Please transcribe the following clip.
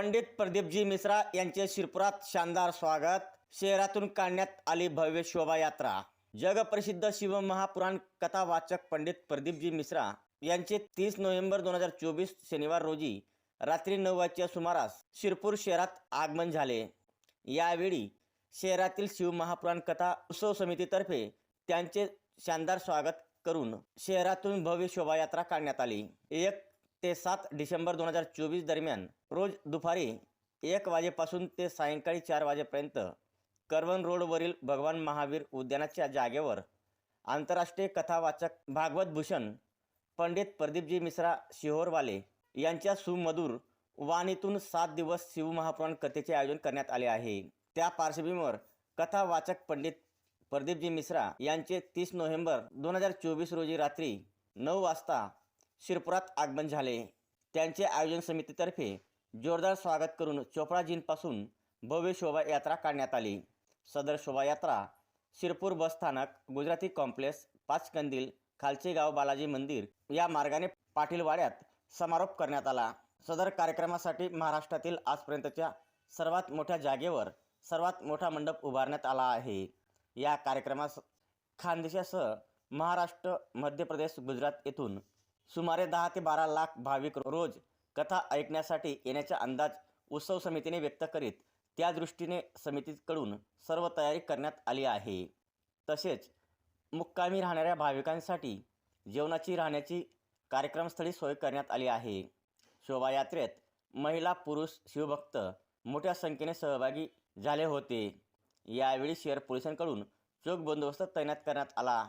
पंडित प्रदीपजी मिश्रा यांचे शिरपुरात शानदार स्वागत. शहरातून काढण्यात आली भव्य शोभायात्रा. जगप्रसिद्ध शिवमहापुराण कथावाचक पंडित प्रदीपजी मिश्रा यांचे तीस नोव्हेंबर दोन हजार चोवीस शनिवार रोजी रात्री नऊ वाजच्या सुमारास शिरपूर शहरात आगमन झाले. यावेळी शहरातील शिवमहापुराण कथा उत्सव समितीतर्फे त्यांचे शानदार स्वागत करून शहरातून भव्य शोभायात्रा काढण्यात आली. एक ते सात डिसेंबर दोन हजार चोवीस दरम्यान रोज दुपारी एक वाजेपासून ते सायंकाळी चार वाजेपर्यंत करवन रोडवरील भगवान महावीर उद्यानाच्या जागेवर आंतरराष्ट्रीय कथावाचक भागवत भूषण पंडित प्रदीपजी मिश्रा शिहोरवाले यांच्या सुमधुर वाणीतून सात दिवस शिवमहापुराण कथेचे आयोजन करण्यात आले आहे. त्या पार्श्वभूमीवर कथावाचक पंडित प्रदीपजी मिश्रा यांचे तीस नोव्हेंबर दोन हजार चोवीस रोजी रात्री नऊ वाजता शिरपुरात आगमन झाले. त्यांचे आयोजन समितीतर्फे जोरदार स्वागत करून चोपडाजींपासून भव्य शोभायात्रा काढण्यात आली. सदर शोभायात्रा शिरपूर बस स्थानक गुजराती कॉम्प्लेक्स पाच कंदील खालचे गाव बालाजी मंदिर या मार्गाने पाटीलवाड्यात समारोप करण्यात आला. सदर कार्यक्रमासाठी महाराष्ट्रातील आजपर्यंतच्या सर्वात मोठ्या जागेवर सर्वात मोठा मंडप उभारण्यात आला आहे. या कार्यक्रमास खानदेशासह महाराष्ट्र मध्य प्रदेश गुजरात येथून सुमारे दहा ते बारा लाख भाविक रोज कथा ऐकण्यासाठी येण्याचा अंदाज उत्सव समितीने व्यक्त करीत त्या दृष्टीने समितीकडून सर्व तयारी करण्यात आली आहे. तसेच मुक्कामी राहणाऱ्या भाविकांसाठी जेवणाची राहण्याची कार्यक्रमस्थळी सोय करण्यात आली आहे. शोभायात्रेत महिला पुरुष शिवभक्त मोठ्या संख्येने सहभागी झाले होते. यावेळी शहर पोलिसांकडून चोख बंदोबस्त तैनात करण्यात आला.